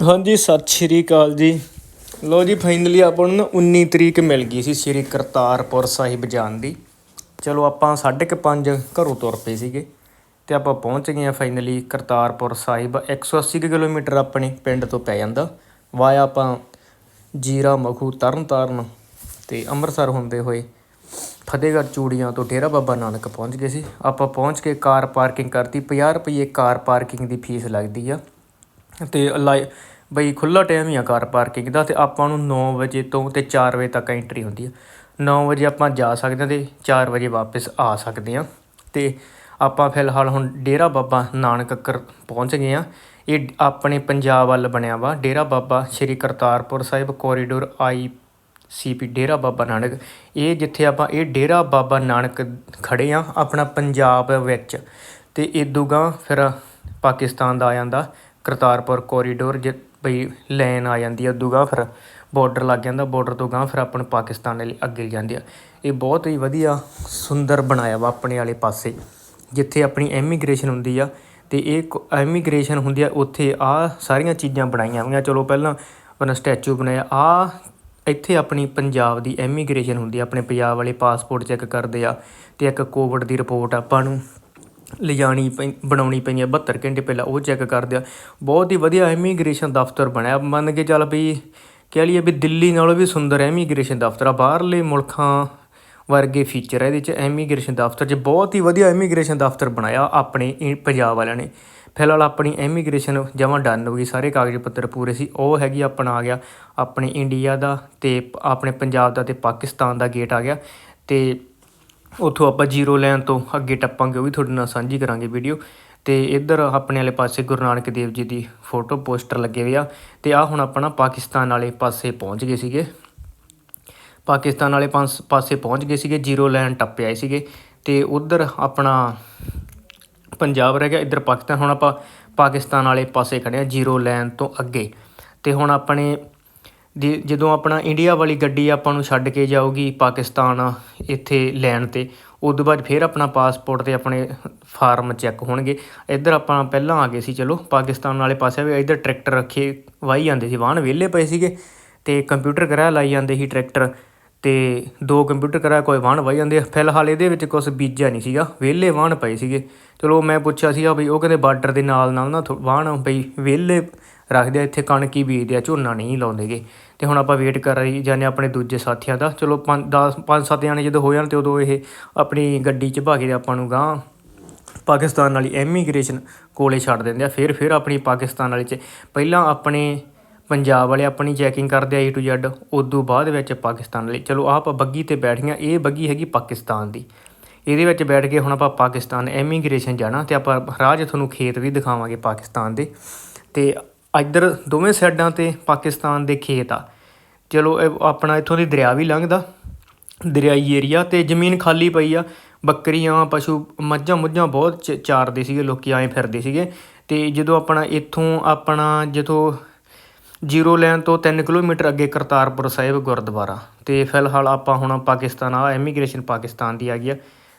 ਹਾਂਜੀ, ਸਤਿ ਸ਼੍ਰੀ ਅਕਾਲ ਜੀ। ਲੋ ਜੀ ਫਾਈਨਲੀ ਆਪਾਂ ਨੂੰ ਨਾ 19 ਤਰੀਕ ਮਿਲ ਗਈ ਸੀ ਸ੍ਰੀ ਕਰਤਾਰਪੁਰ ਸਾਹਿਬ ਜਾਣ ਦੀ। ਚਲੋ, ਆਪਾਂ 5:30 ਘਰੋਂ ਤੁਰ ਪਏ ਸੀਗੇ ਤੇ ਆਪਾਂ ਪਹੁੰਚ ਗਏ ਆ ਫਾਈਨਲੀ ਕਰਤਾਰਪੁਰ ਸਾਹਿਬ। 180 ਕੁ ਕਿਲੋਮੀਟਰ ਆਪਣੇ ਪਿੰਡ ਤੋਂ ਪੈ ਜਾਂਦਾ। ਵਾਇਆ ਆਪਾਂ ਜੀਰਾ, ਮਖੂ, ਤਰਨਤਾਰਨ ਤੇ ਅੰਮ੍ਰਿਤਸਰ ਹੁੰਦੇ ਹੋਏ ਫਤਿਹਗੜ੍ਹ ਚੂੜੀਆਂ ਤੋਂ ਡੇਰਾ ਬਾਬਾ ਨਾਨਕ ਪਹੁੰਚ ਗਏ ਸੀ। ਆਪਾਂ ਪਹੁੰਚ ਕੇ ਕਾਰ ਪਾਰਕਿੰਗ ਕਰਤੀ। 50 ਰੁਪਏ ਕਾਰ ਪਾਰਕਿੰਗ ਦੀ ਫੀਸ ਲੱਗਦੀ ਆ। ਅਤੇ ਲਾਈ, ਬਈ ਖੁੱਲ੍ਹਾ ਟਾਈਮ ਹੀ ਆ ਕਾਰ ਪਾਰਕਿੰਗ ਦਾ ਅਤੇ ਆਪਾਂ ਨੂੰ ਨੌ ਵਜੇ ਤੋਂ ਅਤੇ ਚਾਰ ਵਜੇ ਤੱਕ ਐਂਟਰੀ ਹੁੰਦੀ ਆ। ਨੌ ਵਜੇ ਆਪਾਂ ਜਾ ਸਕਦੇ ਹਾਂ ਅਤੇ ਚਾਰ ਵਜੇ ਵਾਪਸ ਆ ਸਕਦੇ ਹਾਂ। ਅਤੇ ਆਪਾਂ ਫਿਲਹਾਲ ਹੁਣ ਡੇਰਾ ਬਾਬਾ ਨਾਨਕ ਕਰ ਪਹੁੰਚ ਗਏ ਹਾਂ। ਇਹ ਆਪਣੇ ਪੰਜਾਬ ਵੱਲ ਬਣਿਆ ਵਾ। Dera Baba Shri Kartarpur Sahib corridor I CP Dera Baba Nanak. ਇਹ ਜਿੱਥੇ ਆਪਾਂ, ਇਹ ਡੇਰਾ ਬਾਬਾ ਨਾਨਕ ਖੜੇ ਆ ਆਪਣਾ ਪੰਜਾਬ ਵਿੱਚ। ਤੇ ਇਦੂਗਾ ਫਿਰ ਪਾਕਿਸਤਾਨ ਦਾ ਆ ਜਾਂਦਾ। ਕਰਤਾਰਪੁਰ ਕੋਰੀਡੋਰ ਜਿ, ਬਈ ਲਾਈਨ ਆ ਜਾਂਦੀ ਆ ਉਦੂਗਾ ਫਿਰ ਬਾਰਡਰ ਲੱਗ ਜਾਂਦਾ ਬਾਰਡਰ ਤੋਂ ਗਾਂ ਫਿਰ ਆਪਾਂ ਨੂੰ ਪਾਕਿਸਤਾਨ ਲਈ ਅੱਗੇ ਜਾਂਦੀ ਆ। ਇਹ ਬਹੁਤ ਹੀ ਵਧੀਆ ਸੁੰਦਰ ਬਣਾਇਆ ਵਾ ਆਪਣੇ ਵਾਲੇ ਪਾਸੇ, ਜਿੱਥੇ ਆਪਣੀ ਇਮੀਗ੍ਰੇਸ਼ਨ ਹੁੰਦੀ ਆ ਤੇ ਇਹ ਇਮੀਗ੍ਰੇਸ਼ਨ ਹੁੰਦੀ ਆ ਉੱਥੇ ਆ ਸਾਰੀਆਂ ਚੀਜ਼ਾਂ ਬਣਾਈਆਂ ਹੋਈਆਂ। ਚਲੋ ਪਹਿਲਾਂ ਆਪਣਾ ਸਟੈਚੂ ਬਣਾਇਆ, ਆ ਇੱਥੇ ਆਪਣੀ ਪੰਜਾਬ ਦੀ ਇਮੀਗ੍ਰੇਸ਼ਨ ਹੁੰਦੀ ਆ, ਆਪਣੇ ਪੰਜਾਬ ਵਾਲੇ ਪਾਸਪੋਰਟ ਚੈੱਕ ਕਰਦੇ ਆ ਤੇ ਇੱਕ ਕੋਵਿਡ ਦੀ ਰਿਪੋਰਟ ਆਪਾਂ ਨੂੰ ਲਿਜਾਣੀ ਪਈ, ਬਣਾਉਣੀ ਪੈਂਦੀ ਆ 72 ਘੰਟੇ ਪਹਿਲਾਂ ਉਹ ਚੈੱਕ ਕਰਦੇ ਆ। ਬਹੁਤ ਹੀ ਵਧੀਆ ਇਮੀਗ੍ਰੇਸ਼ਨ ਦਫ਼ਤਰ ਬਣਿਆ। ਮੰਨ ਕੇ ਚੱਲ ਵੀ ਕਹਿ ਲਈਏ ਵੀ ਦਿੱਲੀ ਨਾਲੋਂ ਵੀ ਸੁੰਦਰ ਇਮੀਗ੍ਰੇਸ਼ਨ ਦਫ਼ਤਰ। ਆ ਬਾਹਰਲੇ ਮੁਲਕਾਂ ਵਰਗੇ ਫੀਚਰ ਹੈ ਇਹਦੇ 'ਚ ਇਮੀਗ੍ਰੇਸ਼ਨ ਦਫ਼ਤਰ 'ਚ ਬਹੁਤ ਹੀ ਵਧੀਆ ਇਮੀਗ੍ਰੇਸ਼ਨ ਦਫ਼ਤਰ ਬਣਾਇਆ ਆਪਣੇ ਇ- ਪੰਜਾਬ ਵਾਲਿਆਂ ਨੇ। ਫਿਲਹਾਲ ਆਪਣੀ ਇਮੀਗ੍ਰੇਸ਼ਨ ਜਮਾਂ ਡਨ ਹੋ ਗਈ, ਸਾਰੇ ਕਾਗਜ਼ ਪੱਤਰ ਪੂਰੇ ਸੀ। ਉਹ ਹੈਗੀ ਆਪਣਾ ਆ ਗਿਆ, ਆਪਣੇ ਇੰਡੀਆ ਦਾ ਤੇ ਆਪਣੇ ਪੰਜਾਬ ਦਾ ਤੇ ਪਾਕਿਸਤਾਨ ਦਾ ਗੇਟ ਆ ਗਿਆ। ਤੇ ਉੱਥੋਂ ਆਪਾਂ ਜ਼ੀਰੋ ਲਾਈਨ ਤੋਂ ਅੱਗੇ ਟੱਪਾਂਗੇ, ਉਹ ਵੀ ਤੁਹਾਡੇ ਨਾਲ ਸਾਂਝੀ ਕਰਾਂਗੇ ਵੀਡੀਓ। ਤੇ ਇੱਧਰ ਆਪਣੇ ਵਾਲੇ ਪਾਸੇ ਗੁਰੂ ਨਾਨਕ ਦੇਵ ਜੀ ਦੀ ਫੋਟੋ, ਪੋਸਟਰ ਲੱਗੇ ਹੋਏ ਆ। ਤੇ ਆ ਹੁਣ ਆਪਣਾ ਪਾਕਿਸਤਾਨ ਵਾਲੇ ਪਾਸੇ ਪਹੁੰਚ ਗਏ ਸੀਗੇ। ਪਾਕਿਸਤਾਨ ਵਾਲੇ ਪਾਸ- ਪਾਸੇ ਪਹੁੰਚ ਗਏ ਸੀਗੇ, ਜ਼ੀਰੋ ਲਾਈਨ ਟੱਪੇ ਆਏ ਸੀਗੇ। ਤੇ ਉਧਰ ਆਪਣਾ ਪੰਜਾਬ ਰਹਿ ਗਿਆ, ਇੱਧਰ ਪਾਕਿਸਤਾਨ। ਹੁਣ ਆਪਾਂ ਪਾਕਿਸਤਾਨ ਵਾਲੇ ਪਾਸੇ ਖੜੇ ਆ, ਜ਼ੀਰੋ ਲਾਈਨ ਤੋਂ ਅੱਗੇ। ਤੇ ਹੁਣ ਆਪਣੇ ਦੀ ਜਦੋਂ ਆਪਣਾ ਇੰਡੀਆ ਵਾਲੀ ਗੱਡੀ ਆਪਾਂ ਨੂੰ ਛੱਡ ਕੇ ਜਾਊਗੀ ਪਾਕਿਸਤਾਨ ਇੱਥੇ ਲੈਣ ਤੇ ਉਸ ਤੋਂ ਬਾਅਦ ਫਿਰ ਆਪਣਾ ਪਾਸਪੋਰਟ ਤੇ ਆਪਣੇ ਫਾਰਮ ਚੈੱਕ ਹੋਣਗੇ। ਇੱਧਰ ਆਪਾਂ ਪਹਿਲਾਂ ਆ ਗਏ ਸੀ, ਚਲੋ ਪਾਕਿਸਤਾਨ ਵਾਲੇ ਪਾਸੇ ਵੀ ਇੱਧਰ ਟਰੈਕਟਰ ਰੱਖੇ, ਵਾਹੀ ਜਾਂਦੇ ਸੀ, ਵਾਹਨ ਵਿਹਲੇ ਪਏ ਸੀਗੇ ਤੇ ਕੰਪਿਊਟਰ ਕਿਰਾਇਆ ਲਾਈ ਜਾਂਦੇ ਸੀ ਟਰੈਕਟਰ ਤੇ ਦੋ ਕੰਪਿਊਟਰ ਕਿਰਾਇਆ, ਕੋਈ ਵਾਹਨ ਵਾਹੀ ਜਾਂਦੇ ਫਿਲਹਾਲ ਇਹਦੇ ਵਿੱਚ ਕੁਝ ਬੀਜਿਆ ਨਹੀਂ ਸੀਗਾ, ਵਿਹਲੇ ਵਾਹਨ ਪਏ ਸੀਗੇ। ਚਲੋ ਮੈਂ ਪੁੱਛਿਆ ਸੀਗਾ ਬਈ ਉਹ ਕਹਿੰਦੇ ਬਾਰਡਰ ਦੇ ਨਾਲ ਨਾਲ ਨਾ ਥੋ- ਵਾਹਨ ਬਈ ਵਿਹਲੇ ਰੱਖਦੇ ਆ, ਇੱਥੇ ਕਣਕ ਹੀ ਬੀਜਦੇ ਆ, ਝੋਨਾ ਨਹੀਂ ਲਾਉਂਦੇਗੇ। ਤੇ ਹੁਣ ਆਪਾਂ ਵੇਟ ਕਰ ਰਹੀ ਜਾਂਦੇ ਆਪਣੇ ਦੂਜੇ ਸਾਥੀਆਂ ਦਾ। ਚਲੋ 5 10 5 7 ਜਾਣੇ ਜਦੋਂ ਹੋ ਜਾਣ ਤੇ ਉਦੋਂ ਇਹ ਆਪਣੀ ਗੱਡੀ 'ਚ ਭਾਗੇ ਆਪਾਂ ਨੂੰ ਗਾਂ ਪਾਕਿਸਤਾਨ ਵਾਲੀ ਇਮੀਗ੍ਰੇਸ਼ਨ ਕੋਲੇ ਛੱਡ ਦਿੰਦੇ ਆ। ਫਿਰ ਫਿਰ ਆਪਣੀ ਪਾਕਿਸਤਾਨ ਵਾਲੇ 'ਚ। ਪਹਿਲਾਂ ਆਪਣੇ ਪੰਜਾਬ ਵਾਲੇ ਆਪਣੀ ਚੈਕਿੰਗ ਕਰਦੇ ਆ ਏ ਟੂ ਜ਼ੈਡ ਉਦੋਂ ਬਾਅਦ ਵਿੱਚ ਪਾਕਿਸਤਾਨ ਵਾਲੇ। ਚਲੋ ਆਹ ਆਪਾਂ ਬੱਗੀ ਤੇ ਬੈਠ ਗਏ ਇਹ ਬੱਗੀ ਹੈਗੀ ਪਾਕਿਸਤਾਨ ਦੀ। ਇਹਦੇ ਵਿੱਚ ਬੈਠ ਕੇ ਹੁਣ ਆਪਾਂ ਪਾਕਿਸਤਾਨ ਇਮੀਗ੍ਰੇਸ਼ਨ ਜਾਣਾ ਤੇ ਆਪਾਂ ਰਾਜ ਤੁਹਾਨੂੰ ਖੇਤ ਵੀ ਦਿਖਾਵਾਂਗੇ ਪਾਕਿਸਤਾਨ ਦੇ। ਤੇ ਇੱਧਰ ਦੋਵੇਂ ਸਾਈਡਾਂ ਤੇ ਪਾਕਿਸਤਾਨ ਦੇ ਖੇਤ ਆ। ਚਲੋ, ਇਹ ਆਪਣਾ ਇੱਥੋਂ ਦੀ ਦਰਿਆ ਵੀ ਲੰਘਦਾ। ਦਰਿਆਈ ਏਰੀਆ ਤੇ ਜ਼ਮੀਨ ਖਾਲੀ ਪਈ ਆ। ਬੱਕਰੀਆਂ, ਪਸ਼ੂ ਮੱਝਾਂ ਮੁੱਝਾਂ ਬਹੁਤ ਚ- ਚਾਰਦੇ ਸੀਗੇ, ਲੋਕੀ ਆਏ ਫਿਰਦੇ ਸੀਗੇ। ਤੇ ਜਦੋਂ ਆਪਣਾ ਇੱਥੋਂ ਆਪਣਾ ਜਦੋਂ ਜ਼ੀਰੋ ਲਾਈਨ ਤੋਂ 3 ਕਿਲੋਮੀਟਰ ਅੱਗੇ ਕਰਤਾਰਪੁਰ ਸਾਹਿਬ ਗੁਰਦੁਆਰਾ। ਤੇ ਫਿਲਹਾਲ ਆਪਾਂ ਹੁਣ ਪਾਕਿਸਤਾਨ ਆ, ਇਮੀਗ੍ਰੇਸ਼ਨ ਪਾਕਿਸਤਾਨ ਦੀ ਆ ਗਈ ਆ।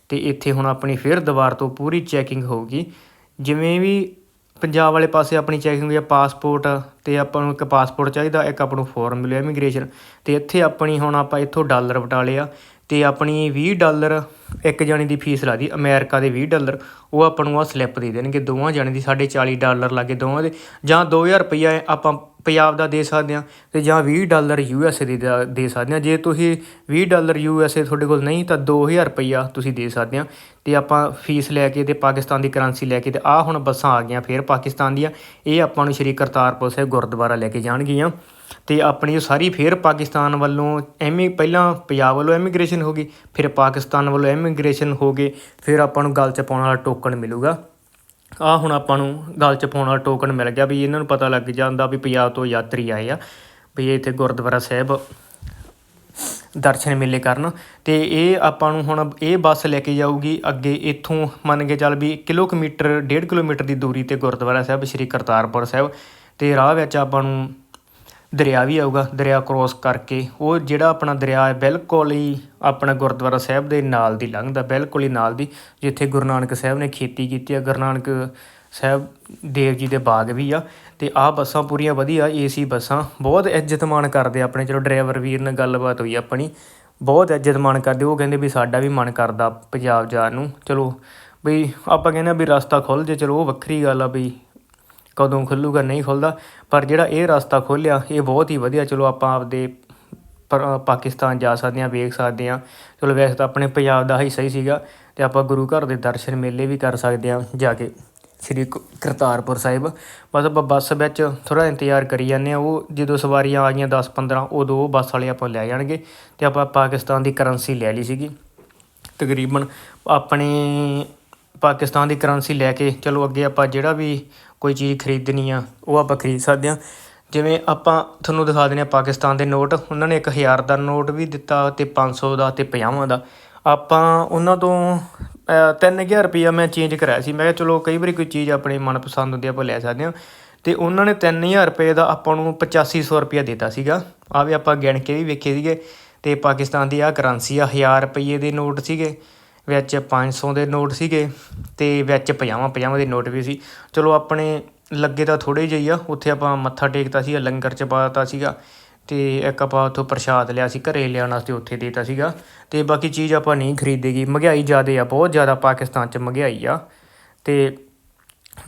ਤੇ ਇੱਥੇ ਹੁਣ ਆਪਣੀ ਫਿਰ ਦੁਬਾਰ ਤੋਂ ਪੂਰੀ ਚੈਕਿੰਗ ਹੋਊਗੀ। ਜਿਵੇਂ ਵੀ ਪੰਜਾਬ ਵਾਲੇ ਪਾਸੇ ਆਪਣੀ ਚੈਕਿੰਗ ਹੋਈ ਆ ਪਾਸਪੋਰਟ ਤੇ ਆਪਾਂ ਨੂੰ ਇੱਕ ਪਾਸਪੋਰਟ ਚਾਹੀਦਾ, ਇੱਕ ਆਪਾਂ ਨੂੰ ਫੋਰਮ ਮਿਲਿਆ ਇਮੀਗ੍ਰੇਸ਼ਨ ਤੇ ਇੱਥੇ ਆਪਣੀ ਹੁਣ ਆਪਾਂ ਇੱਥੋਂ ਡਾਲਰ ਵਟਾਲੇ ਆ। ਅਤੇ ਆਪਣੀ ਵੀਹ ਡਾਲਰ ਇੱਕ ਜਣੇ ਦੀ ਫੀਸ ਲਾ ਦੀ ਅਮੈਰੀਕਾ ਦੇ ਵੀਹ ਡਾਲਰ, ਉਹ ਆਪਾਂ ਨੂੰ ਆਹ ਸਲਿੱਪ ਦੇ ਦੇਣਗੇ, ਦੋਵਾਂ ਜਣੇ ਦੀ ਸਾਡੇ 40 ਡਾਲਰ ਲੱਗੇ ਦੋਵਾਂ ਦੇ, ਜਾਂ 2000 ਰੁਪਈਆ ਆਪਾਂ ਪੰਜਾਬ ਦਾ ਦੇ ਸਕਦੇ ਆ ਤੇ ਜਾਂ 20 ਡਾਲਰ ਯੂ ਐਸ ਏ ਦੇ ਦੇ ਸਕਦੇ ਆ ਜੇ ਤੁਸੀਂ 20 ਡਾਲਰ ਯੂ ਐਸ ਏ ਤੁਹਾਡੇ ਕੋਲ ਨਹੀਂ, ਤਾਂ 2000 ਰੁਪਈਆ ਤੁਸੀਂ ਦੇ ਸਕਦੇ ਆ ਤੇ ਆਪਾਂ ਫੀਸ ਲੈ ਕੇ ਤੇ ਪਾਕਿਸਤਾਨ ਦੀ ਕਰੰਸੀ ਲੈ ਕੇ ਤੇ ਆ ਹੁਣ ਬੱਸਾਂ ਆ ਗਈਆਂ, ਫਿਰ ਪਾਕਿਸਤਾਨ ਦੀਆਂ। ਇਹ ਆਪਾਂ ਨੂੰ ਸ਼੍ਰੀ ਕਰਤਾਰਪੁਰ ਸਾਹਿਬ ਗੁਰਦੁਆਰਾ ਲੈ ਕੇ ਜਾਣਗੀਆਂ। ਤੇ ਆਪਣੀ ਸਾਰੀ ਫਿਰ ਪਾਕਿਸਤਾਨ ਵੱਲੋਂ ਐਮੀ, ਪਹਿਲਾਂ ਪੰਜਾਬ ਵੱਲੋਂ ਐਮੀਗ੍ਰੇਸ਼ਨ ਹੋ ਗਈ, ਫਿਰ ਪਾਕਿਸਤਾਨ ਵੱਲੋਂ ਐਮੀਗ੍ਰੇਸ਼ਨ ਹੋ ਗਏ, ਫਿਰ ਆਪਾਂ ਨੂੰ ਗੱਲ 'ਚ ਪਾਉਣ ਵਾਲਾ ਟੋਕਨ ਮਿਲੂਗਾ। ਆ ਹੁਣ ਆਪਾਂ ਨੂੰ ਗੱਲ 'ਚ ਪਾਉਣ ਵਾਲਾ ਟੋਕਨ ਮਿਲ ਗਿਆ ਵੀ ਇਹਨਾਂ ਨੂੰ ਪਤਾ ਲੱਗ ਜਾਂਦਾ ਵੀ ਪੰਜਾਬ ਤੋਂ ਯਾਤਰੀ ਆਏ ਆ, ਵੀ ਇੱਥੇ ਗੁਰਦੁਆਰਾ ਸਾਹਿਬ ਦਰਸ਼ਨ ਮੇਲੇ ਕਰਨ। ਤੇ ਇਹ ਆਪਾਂ ਨੂੰ ਹੁਣ ਇਹ ਬੱਸ ਲੈ ਕੇ ਜਾਊਗੀ ਅੱਗੇ, ਇੱਥੋਂ ਮੰਨ ਕੇ ਚੱਲ ਵੀ ਕਿਲੋਮੀਟਰ 1.5 ਕਿਲੋਮੀਟਰ ਦੀ ਦੂਰੀ ਤੇ ਗੁਰਦੁਆਰਾ ਸਾਹਿਬ, ਸ੍ਰੀ ਕਰਤਾਰਪੁਰ ਸਾਹਿਬ। ਤੇ ਰਾਹ ਵਿੱਚ ਆਪਾਂ ਨੂੰ ਦਰਿਆ ਵੀ ਆਊਗਾ, ਦਰਿਆ ਕ੍ਰੋਸ ਕਰਕੇ, ਉਹ ਜਿਹੜਾ ਆਪਣਾ ਦਰਿਆ ਹੈ, ਬਿਲਕੁਲ ਹੀ ਆਪਣਾ ਗੁਰਦੁਆਰਾ ਸਾਹਿਬ ਦੇ ਨਾਲ ਦੀ ਲੰਘਦਾ, ਬਿਲਕੁਲ ਹੀ ਨਾਲ ਦੀ, ਜਿੱਥੇ ਗੁਰੂ ਨਾਨਕ ਸਾਹਿਬ ਨੇ ਖੇਤੀ ਕੀਤੀ ਹੈ ਗੁਰੂ ਨਾਨਕ ਸਾਹਿਬ ਦੇਵ ਜੀ ਦੇ ਬਾਗ ਵੀ ਆ, ਤੇ ਆਹ ਬੱਸਾਂ ਪੂਰੀਆਂ ਵਧੀਆ ਏਸੀ ਬੱਸਾਂ, ਬਹੁਤ ਇੱਜ਼ਤ ਮਾਣ ਕਰਦੇ ਆਪਣੇ, ਚਲੋ ਡਰਾਈਵਰ ਵੀਰ ਨਾਲ ਗੱਲਬਾਤ ਹੋਈ ਆਪਣੀ, ਬਹੁਤ ਇੱਜ਼ਤ ਮਾਣ ਕਰਦੇ, ਉਹ ਕਹਿੰਦੇ ਵੀ ਸਾਡਾ ਵੀ ਮਨ ਕਰਦਾ ਪੰਜਾਬ ਜਾਣ ਨੂੰ, ਚਲੋ ਬਈ ਆਪਾਂ ਕਹਿੰਦੇ ਆ ਵੀ ਰਸਤਾ ਖੁੱਲ ਜੇ, ਚਲੋ ਉਹ ਵੱਖਰੀ ਗੱਲ ਆ ਬਈ ਕਦੋਂ ਖੁੱਲੂਗਾ, ਨਹੀਂ ਖੁੱਲਦਾ। ਪਰ ਜਿਹੜਾ ਇਹ ਰਸਤਾ ਖੋਲ੍ਹਿਆ, ਇਹ ਬਹੁਤ ਹੀ ਵਧੀਆ। ਚਲੋ ਆਪਾਂ ਆਪਦੇ ਪਰ ਪਾਕਿਸਤਾਨ ਜਾ ਸਕਦੇ ਹਾਂ, ਵੇਖ ਸਕਦੇ ਹਾਂ। ਚਲੋ ਵੈਸੇ ਤਾਂ ਆਪਣੇ ਪੰਜਾਬ ਦਾ ਹੀ ਸਹੀ ਸੀਗਾ ਤੇ ਆਪਾਂ ਗੁਰੂ ਘਰ ਦੇ ਦਰਸ਼ਨ ਮੇਲੇ ਵੀ ਕਰ ਸਕਦੇ ਹਾਂ, ਜਾ ਕੇ ਸ੍ਰੀ ਕ- ਕਰਤਾਰਪੁਰ ਸਾਹਿਬ। ਬਸ ਆਪਾਂ ਬੱਸ ਵਿੱਚ ਥੋੜਾ ਇੰਤਜ਼ਾਰ ਕਰੀ ਜਾਂਦੇ ਆ ਉਹ ਜਦੋਂ ਸਵਾਰੀਆਂ ਆ ਗਈਆਂ 10 15 ਉਦੋਂ ਉਹ ਬੱਸ ਵਾਲੇ ਆਪਾਂ ਲੈ ਜਾਣਗੇ ਤੇ ਆਪਾਂ ਪਾਕਿਸਤਾਨ ਦੀ ਕਰੰਸੀ ਲੈ ਲਈ ਸੀਗੀ। ਤਕਰੀਬਨ ਆਪਣੇ ਪਾਕਿਸਤਾਨ ਦੀ ਕਰੰਸੀ ਲੈ ਕੇ ਚਲੋ ਅੱਗੇ ਆਪਾਂ ਜਿਹੜਾ ਵੀ ਕੋਈ ਚੀਜ਼ ਖਰੀਦਣੀ ਆ ਉਹ ਆਪਾਂ ਖਰੀਦ ਸਕਦੇ ਹਾਂ ਜਿਵੇਂ ਆਪਾਂ ਤੁਹਾਨੂੰ ਦਿਖਾ ਦਿੰਦੇ ਆ ਪਾਕਿਸਤਾਨ ਦੇ ਨੋਟ ਉਹਨਾਂ ਨੇ 1000 ਦਾ ਨੋਟ ਵੀ ਦਿੱਤਾ ਤੇ 500 ਦਾ ਤੇ 50 ਦਾ। ਆਪਾਂ ਉਹਨਾਂ ਤੋਂ ਅ, 3000 ਰੁਪਈਆ ਮੈਂ ਚੇਂਜ ਕਰਾਇਆ ਸੀ। ਮੈਂ ਕਿਹਾ ਚਲੋ ਕਈ ਵਾਰੀ ਕੋਈ ਚੀਜ਼ ਆਪਣੇ ਮਨਪਸੰਦ ਹੁੰਦੀ ਆਪਾਂ ਲੈ ਸਕਦੇ ਹਾਂ ਤੇ ਉਹਨਾਂ ਨੇ 3000 ਰੁਪਏ ਦਾ ਆਪਾਂ ਨੂੰ 8500 ਰੁਪਈਆ ਦਿੱਤਾ ਸੀਗਾ। ਆ ਵੀ ਆਪਾਂ ਗਿਣ ਕੇ ਵੀ ਵੇਖੇ ਸੀਗੇ। ਤੇ ਪਾਕਿਸਤਾਨ ਦੀ ਆ ਕਰੰਸੀ ਆ 1000 ਰੁਪਏ ਦੇ ਨੋਟ ਸੀਗੇ। ਵਿੱਚ 500 ਦੇ ਨੋਟ ਸੀਗੇ ਤੇ ਵਿੱਚ 50 50 ਦੇ ਨੋਟ ਵੀ ਸੀ। ਚਲੋ ਆਪਣੇ ਲੱਗੇ ਤਾਂ ਥੋੜੇ ਜਿਹੀ ਆ, ਉੱਥੇ ਆਪਾਂ ਮੱਥਾ ਟੇਕਤਾ ਸੀਗਾ, ਲੰਗਰ ਚ ਪਾਤਾ ਸੀਗਾ ਤੇ ਇੱਕ ਆਪਾਂ ਉੱਥੋਂ ਪ੍ਰਸ਼ਾਦ ਲਿਆ ਸੀ, ਘਰੇ ਲਿਆਉਣ ਵਾਸਤੇ ਉੱਥੇ ਦੇਤਾ ਸੀਗਾ। ਤੇ ਬਾਕੀ ਚੀਜ਼ ਆਪਾਂ ਨਹੀਂ ਖਰੀਦੇਗੀ, ਮਹਿੰਗਾਈ ਜ਼ਿਆਦੇ ਆ, ਬਹੁਤ ਜ਼ਿਆਦਾ ਪਾਕਿਸਤਾਨ 'ਚ ਮਹਿੰਗਾਈ ਆ। ਤੇ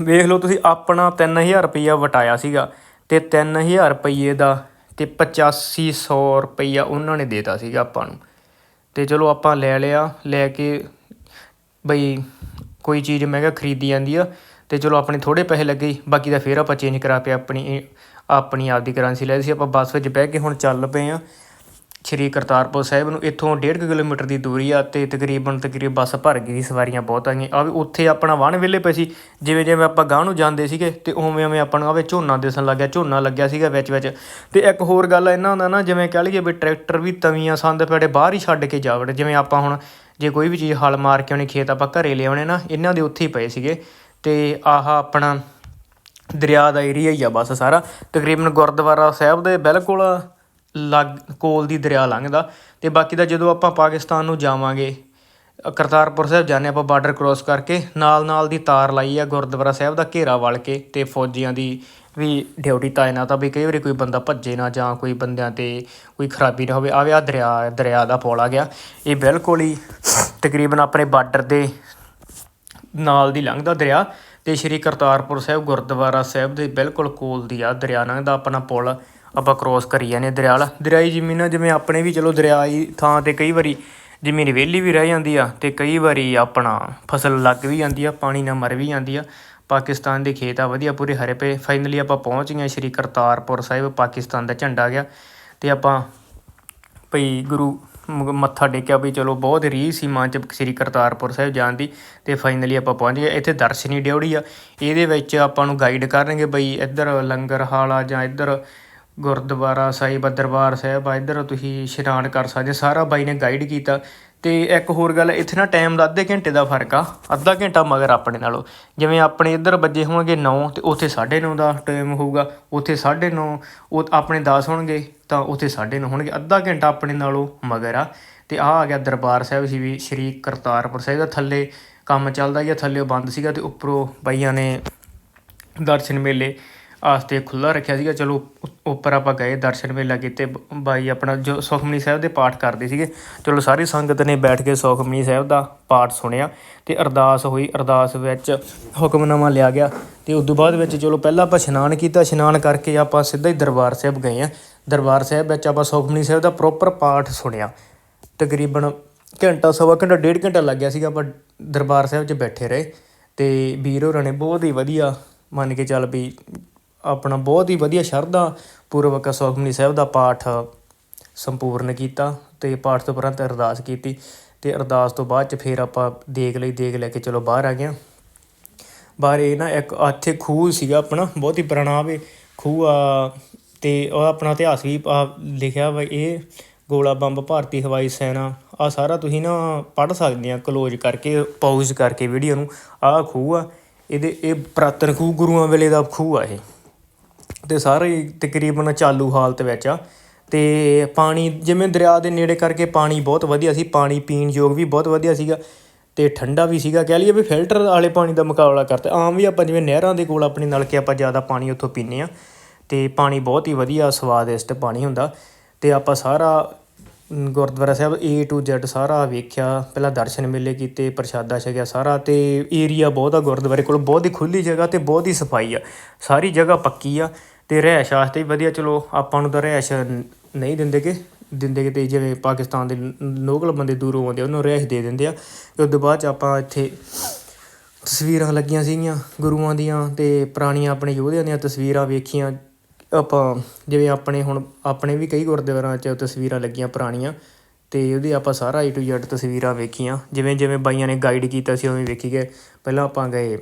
ਵੇਖ ਲਓ ਤੁਸੀਂ, ਆਪਣਾ 3000 ਰੁਪਈਆ ਵਟਾਇਆ ਸੀਗਾ ਤੇ 3000 ਰੁਪਈਏ ਦਾ ਤੇ 8500 ਰੁਪਈਆ ਉਹਨਾਂ ਨੇ ਦੇਤਾ ਸੀਗਾ ਆਪਾਂ ਨੂੰ। ਅਤੇ ਚਲੋ ਆਪਾਂ ਲੈ ਲਿਆ, ਲੈ ਕੇ ਬਈ ਕੋਈ ਚੀਜ਼ ਮੈਂ ਕਿਹਾ ਖਰੀਦੀ ਜਾਂਦੀ ਆ ਅਤੇ ਚਲੋ ਆਪਣੇ ਥੋੜ੍ਹੇ ਪੈਸੇ ਲੱਗੇ ਬਾਕੀ ਦਾ ਫਿਰ ਆਪਾਂ ਚੇਂਜ ਕਰਾ ਕੇ ਆਪਣੀ ਆਪਣੀ ਆਪਦੀ ਕਰੰਸੀ ਲੈ ਸੀ, ਆਪਾਂ ਬੱਸ ਵਿੱਚ ਬਹਿ ਕੇ ਹੁਣ ਚੱਲ ਪਏ ਹਾਂ ਸ਼੍ਰੀ ਕਰਤਾਰਪੁਰ ਸਾਹਿਬ ਨੂੰ ਇੱਥੋਂ 1.5 ਕਿਲੋਮੀਟਰ ਦੀ ਦੂਰੀ ਆ ਤੇ ਤਕਰੀਬਨ ਤਕਰੀਬਨ ਬੱਸ ਭਰ ਗਈ ਸੀ, ਸਵਾਰੀਆਂ ਬਹੁਤ ਆ ਗਈਆਂ ਆ ਵੀ ਉੱਥੇ ਆਪਣਾ ਵਾਹਣ ਵਿਹਲੇ ਪਏ ਸੀ। ਜਿਵੇਂ ਜਿਵੇਂ ਆਪਾਂ ਗਾਂਹ ਨੂੰ ਜਾਂਦੇ ਸੀਗੇ ਤੇ ਉਵੇਂ ਉਵੇਂ ਆਪਾਂ ਨੂੰ ਆਵੇ ਝੋਨਾ ਦਿਸਣ ਲੱਗਿਆ, ਝੋਨਾ ਲੱਗਿਆ ਸੀਗਾ ਵਿੱਚ ਵਿੱਚ। ਤੇ ਇੱਕ ਹੋਰ ਗੱਲ ਇਹਨਾਂ ਦਾ ਨਾ ਜਿਵੇਂ ਕਹਿ ਲਈਏ ਵੀ ਟਰੈਕਟਰ ਵੀ ਤਵੀਆਂ ਸੰਦ ਪੇੜੇ ਬਾਹਰ ਹੀ ਛੱਡ ਕੇ ਜਾ ਵੜੇ ਜਿਵੇਂ ਆਪਾਂ ਹੁਣ ਜੇ ਕੋਈ ਵੀ ਚੀਜ਼ ਹਲ ਮਾਰ ਕੇ ਆਉਣੀ, ਖੇਤ ਆਪਾਂ ਘਰੇ ਲਿਆਉਣੇ ਨਾ, ਇਹਨਾਂ ਦੇ ਉੱਥੇ ਹੀ ਪਏ ਸੀਗੇ। ਤੇ ਆਹ ਆਪਣਾ ਦਰਿਆ ਦਾ ਏਰੀਆ ਹੀ ਆ ਬਸ ਸਾਰਾ। ਤਕਰੀਬਨ ਗੁਰਦੁਆਰਾ ਸਾਹਿਬ ਦੇ ਬਿਲਕੁਲ ਲੱਗ ਕੋਲ ਦੀ ਦਰਿਆ ਲੰਘਦਾ ਅਤੇ ਬਾਕੀ ਦਾ ਜਦੋਂ ਆਪਾਂ ਪਾਕਿਸਤਾਨ ਨੂੰ ਜਾਵਾਂਗੇ ਕਰਤਾਰਪੁਰ ਸਾਹਿਬ ਜਾਂਦੇ ਆਪਾਂ ਬਾਰਡਰ ਕ੍ਰੋਸ ਕਰਕੇ ਨਾਲ ਨਾਲ ਦੀ ਤਾਰ ਲਾਈ ਆ ਗੁਰਦੁਆਰਾ ਸਾਹਿਬ ਦਾ ਘੇਰਾ ਵਲ ਕੇ ਅਤੇ ਫੌਜੀਆਂ ਦੀ ਵੀ ਡਿਊਟੀ ਤਾਇਨਾਤ ਆ ਵੀ ਕਈ ਵਾਰੀ ਕੋਈ ਬੰਦਾ ਭੱਜੇ ਨਾ ਜਾਂ ਕੋਈ ਬੰਦਿਆਂ ਤੇ ਕੋਈ ਖਰਾਬੀ ਨਾ ਹੋਵੇ ਆਵੇ ਆ ਦਰਿਆ ਦਰਿਆ ਦਾ ਪੋਲ ਆ ਗਿਆ। ਇਹ ਬਿਲਕੁਲ ਹੀ ਤਕਰੀਬਨ ਆਪਣੇ ਬਾਰਡਰ ਦੇ ਨਾਲ ਦੀ ਲੰਘਦਾ ਦਰਿਆ ਤੇ ਸ਼੍ਰੀ ਕਰਤਾਰਪੁਰ ਸਾਹਿਬ ਗੁਰਦੁਆਰਾ ਸਾਹਿਬ ਦੇ ਬਿਲਕੁਲ ਕੋਲ ਦੀ ਆ ਦਰਿਆ ਲੰਘਦਾ ਆਪਣਾ ਪੁਲ। ਆਪਾਂ ਕ੍ਰੋਸ ਕਰੀ ਜਾਂਦੇ ਦਰਿਆ ਵਾਲਾ ਦਰਿਆਈ ਜ਼ਮੀਨਾਂ ਜਿਵੇਂ ਆਪਣੇ ਵੀ ਚਲੋ ਦਰਿਆਈ ਥਾਂ ਤੇ ਕਈ ਵਾਰੀ ਜ਼ਮੀਨ ਵਿਹਲੀ ਵੀ ਰਹਿ ਜਾਂਦੀ ਆ ਤੇ ਕਈ ਵਾਰੀ ਆਪਣਾ ਫਸਲ ਲੱਗ ਵੀ ਜਾਂਦੀ ਆ, ਪਾਣੀ ਨਾਲ ਮਰ ਵੀ ਜਾਂਦੀ ਆ। ਪਾਕਿਸਤਾਨ ਦੇ ਖੇਤ ਆ ਵਧੀਆ ਪੂਰੇ ਹਰੇ ਪਏ। ਫਾਈਨਲੀ ਆਪਾਂ ਪਹੁੰਚ ਗਏ ਸ਼੍ਰੀ ਕਰਤਾਰਪੁਰ ਸਾਹਿਬ, ਪਾਕਿਸਤਾਨ ਦਾ ਝੰਡਾ ਗਿਆ। ਤੇ ਆਪਾਂ ਭਈ ਗੁਰੂ ਮ- ਮੱਥਾ ਟੇਕਿਆ ਵੀ ਚਲੋ ਬਹੁਤ ਰੀਝ ਸੀ ਮਨ ਚ ਸ੍ਰੀ ਕਰਤਾਰਪੁਰ ਸਾਹਿਬ ਜਾਣ ਦੀ ਤੇ ਫਾਈਨਲੀ ਆਪਾਂ ਪਹੁੰਚ ਗਏ। ਇੱਥੇ ਦਰਸ਼ਨੀ ਡਿਉੜੀ ਆ। ਇਹਦੇ ਵਿੱਚ ਆਪਾਂ ਨੂੰ ਗਾਈਡ ਕਰਨਗੇ ਬਈ ਇੱਧਰ ਲੰਗਰ ਹਾਲ ਆ ਜਾਂ ਇੱਧਰ ਗੁਰਦੁਆਰਾ ਸਾਹਿਬ, ਦਰਬਾਰ ਸਾਹਿਬ ਆ, ਇੱਧਰ ਤੁਸੀਂ ਇਸ਼ਨਾਨ ਕਰ ਸਕਦੇ ਸਾਰਾ ਬਾਈ ਨੇ ਗਾਈਡ ਕੀਤਾ। ਤੇ ਇੱਕ ਹੋਰ ਗੱਲ, ਇੱਥੇ ਨਾ ਟਾਈਮ ਦਾ ਅੱਧੇ ਘੰਟੇ ਦਾ ਫ਼ਰਕ ਆ, ਅੱਧਾ ਘੰਟਾ ਮਗਰ ਆਪਣੇ ਨਾਲੋਂ। ਜਿਵੇਂ ਆਪਣੇ ਇੱਧਰ ਵੱਜੇ ਹੋਣਗੇ 9 ਤੇ ਉੱਥੇ 9:30 ਦਾ ਟਾਈਮ ਹੋਊਗਾ, ਉੱਥੇ 9:30 ਉਹ ਆਪਣੇ 10 ਹੋਣਗੇ, ਤਾਂ ਉੱਥੇ 9:30 ਹੋਣਗੇ। ਅੱਧਾ ਘੰਟਾ ਆਪਣੇ ਨਾਲੋਂ ਮਗਰ ਆ। ਤੇ ਆ ਆ ਗਿਆ ਦਰਬਾਰ ਸਾਹਿਬ ਸੀ ਵੀ ਸ਼੍ਰੀ ਕਰਤਾਰਪੁਰ ਸਾਹਿਬ ਦਾ ਥੱਲੇ ਕੰਮ ਚੱਲਦਾ ਜਾਂ ਥੱਲੇ ਬੰਦ ਸੀਗਾ, ਤੇ ਉੱਪਰੋਂ ਬਾਈਆਂ ਨੇ ਦਰਸ਼ਨ ਮੇਲੇ ਆਸਤੇ ਖੁੱਲਾ ਰੱਖਿਆ ਸੀਗਾ। ਚਲੋ, ਉ- ਉੱਪਰ ਆਪਾਂ ਗਏ, ਦਰਸ਼ਨ ਮੇਲਾ ਕੀਤੇ। ਬਾਈ ਆਪਣਾ ਜੋ ਸੁਖਮਨੀ ਸਾਹਿਬ ਦੇ ਪਾਠ ਕਰਦੇ ਸੀਗੇ। ਚਲੋ, ਸਾਰੀ ਸੰਗਤ ਨੇ ਬੈਠ ਕੇ ਸੁਖਮਨੀ ਸਾਹਿਬ ਦਾ ਪਾਠ ਸੁਣਿਆ ਤੇ ਅਰਦਾਸ ਹੋਈ। ਅਰਦਾਸ ਵਿੱਚ ਹੁਕਮਨਾਮਾ ਲਿਆ ਗਿਆ ਤੇ ਉਸ ਤੋਂ ਬਾਅਦ ਵਿੱਚ ਚਲੋ, ਪਹਿਲਾਂ ਆਪਾਂ ਇਸ਼ਨਾਨ ਕੀਤਾ। ਇਸ਼ਨਾਨ ਕਰਕੇ ਆਪਾਂ ਸਿੱਧਾ ਹੀ ਦਰਬਾਰ ਸਾਹਿਬ ਗਏ ਆ ਦਰਬਾਰ ਸਾਹਿਬ ਵਿੱਚ ਆਪਾਂ ਸੁਖਮਨੀ ਸਾਹਿਬ ਦਾ ਪ੍ਰੋਪਰ ਪਾਠ ਸੁਣਿਆ। ਤਕਰੀਬਨ ਘੰਟਾ, ਸਵਾ ਘੰਟਾ, ਡੇਢ ਘੰਟਾ ਲੱਗ ਗਿਆ ਸੀਗਾ ਆਪਾਂ ਦਰਬਾਰ ਸਾਹਿਬ 'ਚ ਬੈਠੇ ਰਹੇ। ਤੇ ਵੀਰ ਹੋਰਾਂ ਨੇ ਬਹੁਤ ਹੀ ਵਧੀਆ ਮੰਨ ਕੇ ਚੱਲ ਵੀ ਆਪਣਾ ਬਹੁਤ ਹੀ ਵਧੀਆ ਸ਼ਰਧਾ ਪੂਰਵਕ ਸੁਖਮਨੀ ਸਾਹਿਬ ਦਾ ਪਾਠ ਸੰਪੂਰਨ ਕੀਤਾ ਤੇ ਪਾਠ ਤੋਂ ਉਪਰੰਤ ਅਰਦਾਸ ਕੀਤੀ ਤੇ ਅਰਦਾਸ ਤੋਂ ਬਾਅਦ ਚ ਫਿਰ ਆਪਾਂ ਦੇਖ ਲਈ, ਦੇਖ ਲੈ ਕੇ ਚਲੋ ਬਾਹਰ ਆ ਗਏ ਬਾਹਰ ਇਹ ਨਾ ਇੱਕ ਇੱਥੇ ਖੂਹ ਸੀਗਾ ਆਪਣਾ, ਬਹੁਤ ਹੀ ਪੁਰਾਣਾ ਵੇ ਖੂਹ ਆ ਤੇ ਉਹ ਆਪਣਾ ਇਤਿਹਾਸ ਵੀ ਲਿਖਿਆ ਵਾ ਇਹ, ਗੋਲਾ ਬੰਬ ਭਾਰਤੀ ਹਵਾਈ ਸੈਨਾ ਆ ਸਾਰਾ ਤੁਸੀਂ ਨਾ ਪੜ੍ਹ ਸਕਦੇ ਆ ਕਲੋਜ਼ ਕਰਕੇ, ਪੌਜ਼ ਕਰਕੇ ਵੀਡੀਓ ਨੂੰ, ਆਹ ਖੂਹ ਆ, ਇਹਦੇ, ਇਹ ਪੁਰਾਤਨ ਖੂਹ ਗੁਰੂਆਂ ਵੇਲੇ ਦਾ ਖੂਹ ਆ ਇਹ। ਤੇ ਸਾਰੇ ਤਕਰੀਬਨ ਚਾਲੂ ਹਾਲਤ ਵਿੱਚ ਆ। ਤੇ ਪਾਣੀ, ਜਿਵੇਂ ਦਰਿਆ ਦੇ ਨੇੜੇ ਕਰਕੇ ਪਾਣੀ ਬਹੁਤ ਵਧੀਆ ਸੀ, ਪਾਣੀ ਪੀਣ ਯੋਗ ਵੀ ਬਹੁਤ ਵਧੀਆ ਸੀਗਾ ਤੇ ਠੰਡਾ ਵੀ ਸੀਗਾ। ਕਹਿ ਲਈਏ ਵੀ ਫਿਲਟਰ ਵਾਲੇ ਪਾਣੀ ਦਾ ਮੁਕਾਬਲਾ ਕਰਤਾ। ਆਮ ਵੀ ਆਪਾਂ ਜਿਵੇਂ ਨਹਿਰਾਂ ਦੇ ਕੋਲ ਆਪਣੇ ਨਲਕੇ ਆਪਾਂ ਜ਼ਿਆਦਾ ਪਾਣੀ ਉੱਥੋਂ ਪੀਂਦੇ ਆ ਤੇ ਪਾਣੀ ਬਹੁਤ ਹੀ ਵਧੀਆ ਸਵਾਦਿਸ਼ਟ ਪਾਣੀ ਹੁੰਦਾ। ਤੇ ਆਪਾਂ ਸਾਰਾ ਗੁਰਦੁਆਰਾ ਸਾਹਿਬ A to Z ਸਾਰਾ ਵੇਖਿਆ, ਪਹਿਲਾਂ ਦਰਸ਼ਨ ਮੇਲੇ ਕੀਤੇ, ਪ੍ਰਸ਼ਾਦਾ ਛਕਿਆ ਸਾਰਾ ਤੇ ਏਰੀਆ ਬਹੁਤ ਆ ਗੁਰਦੁਆਰੇ ਕੋਲ। ਬਹੁਤ ਹੀ ਖੁੱਲੀ ਜਗ੍ਹਾ ਤੇ ਬਹੁਤ ਹੀ ਸਫ਼ਾਈ ਆ। ਸਾਰੀ ਜਗ੍ਹਾ ਪੱਕੀ ਆ। ਤੇ ਰਿਹਾਇਸ਼ ਵਾਸਤੇ ਵੀ ਵਧੀਆ, ਚਲੋ ਆਪਾਂ ਨੂੰ ਤਾਂ ਰਿਹਾਇਸ਼ ਨਹੀਂ ਦਿੰਦੇ ਦਿੰਦੇਗੇ ਦਿੰਦੇ ਕਿਤੇ ਜਿਵੇਂ ਪਾਕਿਸਤਾਨ ਦੇ ਲੋਕਲ ਬੰਦੇ ਦੂਰੋਂ ਆਉਂਦੇ ਉਹਨਾਂ ਨੂੰ ਰਿਹਾਇਸ਼ ਦੇ ਦਿੰਦੇ ਆ। ਤੇ ਉਸ ਤੋਂ ਬਾਅਦ ਚ ਆਪਾਂ ਇੱਥੇ ਤਸਵੀਰਾਂ ਲੱਗੀਆਂ ਸੀਗੀਆਂ ਗੁਰੂਆਂ ਦੀਆਂ ਤੇ ਪੁਰਾਣੀਆਂ ਆਪਣੇ ਯੋਧਿਆਂ ਦੀਆਂ ਤਸਵੀਰਾਂ ਵੇਖੀਆਂ। ਆਪਾਂ ਜਿਵੇਂ ਆਪਣੇ ਹੁਣ, ਆਪਣੇ ਵੀ ਕਈ ਗੁਰਦੁਆਰਾਂ 'ਚ ਤਸਵੀਰਾਂ ਲੱਗੀਆਂ ਪੁਰਾਣੀਆਂ ਤੇ ਉਹਦੀ ਆਪਾਂ ਸਾਰਾ ਏ ਟੂ Z ਤਸਵੀਰਾਂ ਵੇਖੀਆਂ। ਜਿਵੇਂ ਜਿਵੇਂ ਬਾਈਆਂ ਨੇ ਗਾਈਡ ਕੀਤਾ ਸੀ, ਉਵੇਂ ਵੇਖੀ ਗਏ। ਪਹਿਲਾਂ ਆਪਾਂ ਗਏ,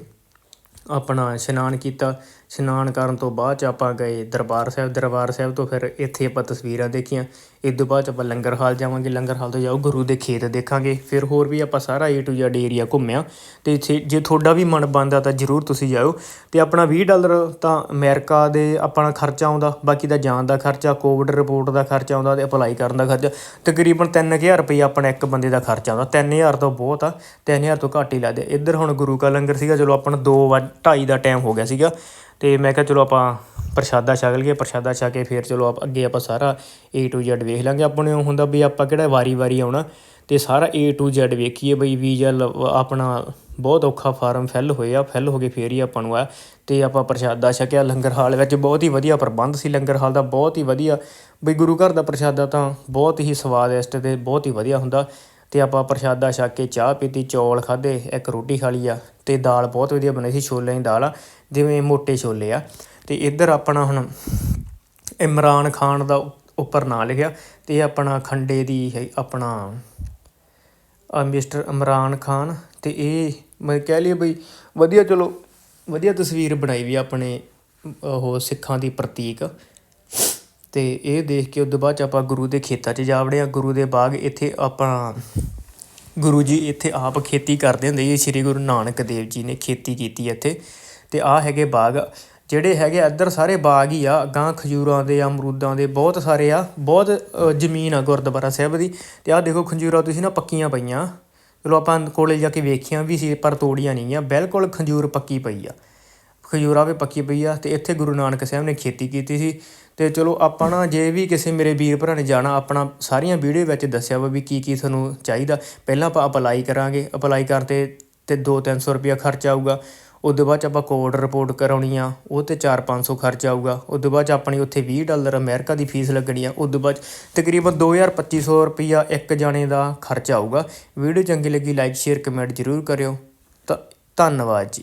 ਆਪਣਾ ਇਸ਼ਨਾਨ ਕੀਤਾ। ਇਸ਼ਨਾਨ ਕਰਨ ਤੋਂ ਬਾਅਦ ਚ ਆਪਾਂ ਗਏ ਦਰਬਾਰ ਸਾਹਿਬ। ਦਰਬਾਰ ਸਾਹਿਬ ਤੋਂ ਫਿਰ ਇੱਥੇ ਆਪਾਂ ਤਸਵੀਰਾਂ ਦੇਖੀਆਂ। ਇਹ ਤੋਂ ਬਾਅਦ ਚ ਆਪਾਂ ਲੰਗਰ ਹਾਲ ਜਾਵਾਂਗੇ। ਲੰਗਰ ਹਾਲ ਤੋਂ ਜਾਓ, ਗੁਰੂ ਦੇ ਖੇਤ ਦੇਖਾਂਗੇ। ਫਿਰ ਹੋਰ ਵੀ ਆਪਾਂ ਸਾਰਾ ਏ ਟੂ ਜੈਡ ਏਰੀਆ ਘੁੰਮਿਆ। ਤੇ ਇੱਥੇ ਜੇ ਤੁਹਾਡਾ ਵੀ ਮਨ ਬਣਦਾ ਤਾਂ ਜਰੂਰ ਤੁਸੀਂ ਜਾਓ ਤੇ ਆਪਣਾ 20 ਡਾਲਰ ਤਾਂ ਅਮਰੀਕਾ ਦੇ ਆਪਣਾ ਖਰਚਾ ਆਉਂਦਾ। ਬਾਕੀ ਦਾ ਜਾਣ ਦਾ ਖਰਚਾ ਕੋਵਿਡ ਰਿਪੋਰਟ ਦਾ ਖਰਚਾ ਆਉਂਦਾ ਤੇ ਅਪਲਾਈ ਕਰਨ ਦਾ ਖਰਚਾ। ਤਕਰੀਬਨ 3000 ਰੁਪਏ ਆਪਣਾ ਇੱਕ ਬੰਦੇ ਦਾ ਖਰਚਾ ਆਉਂਦਾ। 3000 ਤੋਂ ਬਹੁਤ ਆ। 3000 ਤੋਂ ਘੱਟ ਹੀ ਲੱਗਦੇ। ਇੱਧਰ ਹੁਣ ਗੁਰੂ ਕਾ ਲੰਗਰ ਸੀਗਾ। ਚਲੋ ਆਪਣਾ 2 ਢਾਈ ਦਾ ਟਾਈਮ ਹੋ ਗਿਆ ਸੀਗਾ। ਅਤੇ ਮੈਂ ਕਿਹਾ ਚਲੋ ਆਪਾਂ ਪ੍ਰਸ਼ਾਦਾ ਛਕ ਲਈਏ, ਪ੍ਰਸ਼ਾਦਾ ਛਕ ਕੇ ਫਿਰ ਚਲੋ ਆਪ, ਅੱਗੇ ਆਪਾਂ ਸਾਰਾ ਏ ਟੂ Z ਵੇਖ ਲਾਂਗੇ ਆਪਣੇ ਨੂੰ ਹੁੰਦਾ ਵੀ ਆਪਾਂ ਕਿਹੜਾ ਵਾਰੀ-ਵਾਰੀ ਆਉਣਾ। ਅਤੇ ਸਾਰਾ ਏ ਟੂ Z ਵੇਖੀਏ ਬਈ ਵੀਜ਼ਾ ਲਵ- ਆਪਣਾ ਬਹੁਤ ਔਖਾ ਫਾਰਮ ਫਿਲ ਹੋਏ ਆ ਫਿਲ ਹੋ ਕੇ ਫੇਰ ਹੀ ਆਪਾਂ ਨੂੰ ਆ। ਤੇ ਆਪਾਂ ਪ੍ਰਸ਼ਾਦਾ ਛਕਿਆ, ਲੰਗਰ ਹਾਲ ਵਿੱਚ ਬਹੁਤ ਹੀ ਵਧੀਆ ਪ੍ਰਬੰਧ ਸੀ ਲੰਗਰ ਹਾਲ ਦਾ, ਬਹੁਤ ਹੀ ਵਧੀਆ। ਬਈ ਗੁਰੂ ਘਰ ਦਾ ਪ੍ਰਸ਼ਾਦਾ ਤਾਂ ਬਹੁਤ ਹੀ ਸਵਾਦਿਸ਼ਟ ਤੇ ਬਹੁਤ ਹੀ ਵਧੀਆ ਹੁੰਦਾ। ਤੇ ਆਪਾਂ ਪ੍ਰਸ਼ਾਦਾ ਛਕ ਕੇ ਚਾਹ ਪੀਤੀ, ਚੌਲ ਖਾਦੇ ਇੱਕ ਰੋਟੀ ਖਾ ਲਈ ਆ। ਤੇ ਦਾਲ ਬਹੁਤ ਵਧੀਆ ਬਣੀ ਸੀ, ਛੋਲਿਆਂ ਦੀ ਦਾਲ ਆ। ਜਿਵੇਂ ਮੋٹے ਛੋਲੇ ਆ ਅਤੇ ਇੱਧਰ ਆਪਣਾ ਹੁਣ ਇਮਰਾਨ ਖਾਨ ਦਾ ਉੱਪਰ ਨਾਂ ਲਿਖਿਆ ਅਤੇ ਇਹ ਆਪਣਾ ਖੰਡੇ ਦੀ ਹੈ, ਆਪਣਾ ਮਿਸਟਰ ਇਮਰਾਨ ਖਾਨ ਅਤੇ ਇਹ ਮੈਂ ਕਹਿ ਲਈਏ ਬਈ ਵਧੀਆ, ਚਲੋ ਵਧੀਆ ਤਸਵੀਰ ਬਣਾਈ ਵੀ ਆਪਣੇ ਉਹ ਸਿੱਖਾਂ ਦੀ ਪ੍ਰਤੀਕ। ਤੇ ਇਹ ਦੇਖ ਕੇ ਉਦੋਂ ਬਾਅਦ ਚ ਆਪਾਂ ਗੁਰੂ ਦੇ ਖੇਤਾਂ 'ਚ ਜਾ ਵੜੇ ਆ ਗੁਰੂ ਦੇ ਬਾਗ ਇੱਥੇ ਆਪਾਂ, ਗੁਰੂ ਜੀ ਇੱਥੇ ਆਪ ਖੇਤੀ ਕਰਦੇ ਹੁੰਦੇ ਸੀ, ਸ੍ਰੀ ਗੁਰੂ ਨਾਨਕ ਦੇਵ ਜੀ ਨੇ ਖੇਤੀ ਕੀਤੀ ਇੱਥੇ। ਤੇ ਆ ਹੈਗੇ ਬਾਗ। ਜਿਹੜੇ ਹੈਗੇ ਇੱਧਰ ਸਾਰੇ ਬਾਗ ਹੀ ਆ ਗਾਂ ਖਜੂਰਾਂ ਦੇ ਅਮਰੂਦਾਂ ਦੇ, ਬਹੁਤ ਸਾਰੇ ਆ, ਬਹੁਤ ਜ਼ਮੀਨ ਆ ਗੁਰਦੁਆਰਾ ਸਾਹਿਬ ਦੀ। ਤੇ ਆਹ ਦੇਖੋ ਖੰਜੂਰਾਂ ਤੁਸੀਂ ਨਾ ਪੱਕੀਆਂ ਪਈਆਂ। ਚਲੋ ਆਪਾਂ ਕੋਲੇ ਜਾ ਕੇ ਵੇਖੀਆਂ ਵੀ ਸੀ, ਪਰ ਤੋੜੀਆਂ ਨਹੀਂ ਆ। ਬਿਲਕੁਲ ਖੰਜੂਰ ਪੱਕੀ ਪਈ ਆ। ਖਜੂਰਾ ਵੀ ਪੱਕੀ ਪਈ ਆ ਤੇ ਇੱਥੇ ਗੁਰੂ ਨਾਨਕ ਸਾਹਿਬ ਨੇ ਖੇਤੀ ਕੀਤੀ ਸੀ। ਤੇ ਚਲੋ ਆਪਾਂ ਨਾ ਜੇ ਵੀ ਕਿਸੇ ਮੇਰੇ ਵੀਰ ਭਰਾ ਨੇ ਜਾਣਾ, ਆਪਣਾ ਸਾਰੀਆਂ ਵੀਡੀਓ ਵਿੱਚ ਦੱਸਿਆ ਵਾ ਵੀ ਕੀ ਕੀ ਤੁਹਾਨੂੰ ਚਾਹੀਦਾ। ਪਹਿਲਾਂ ਆਪਾਂ ਅਪਲਾਈ ਕਰਾਂਗੇ। ਅਪਲਾਈ ਕਰਦੇ ਤੇ 2-300 ਰੁਪਇਆ ਖਰਚ ਆਊਗਾ। ਉਦੋਂ ਬਾਅਦ 'ਚ ਆਪਾਂ ਕੋਡ ਰਿਪੋਰਟ ਕਰਾਉਣੀ ਆ, ਉਹ ਤੇ 4-500 ਖਰਚ ਆਊਗਾ। ਉਦੋਂ ਬਾਅਦ 'ਚ ਆਪਣੀ ਉੱਥੇ ਵੀਹ ਡਾਲਰ ਅਮਰੀਕਾ ਦੀ ਫੀਸ ਲੱਗਣੀ ਆ। ਉਦੋਂ ਬਾਅਦ 'ਚ ਤਕਰੀਬਨ ਦੋ ਹਜ਼ਾਰ ਪੱਚੀ ਸੌ ਰੁਪਈਆ ਇੱਕ ਜਾਣੇ ਦਾ ਖਰਚ ਆਊਗਾ। ਵੀਡੀਓ ਚੰਗੀ ਲੱਗੀ ਲਾਈਕ ਸ਼ੇਅਰ ਕਮੈਂਟ ਜ਼ਰੂਰ ਕਰਿਓ। ਤਾਂ ਧੰਨਵਾਦ ਜੀ।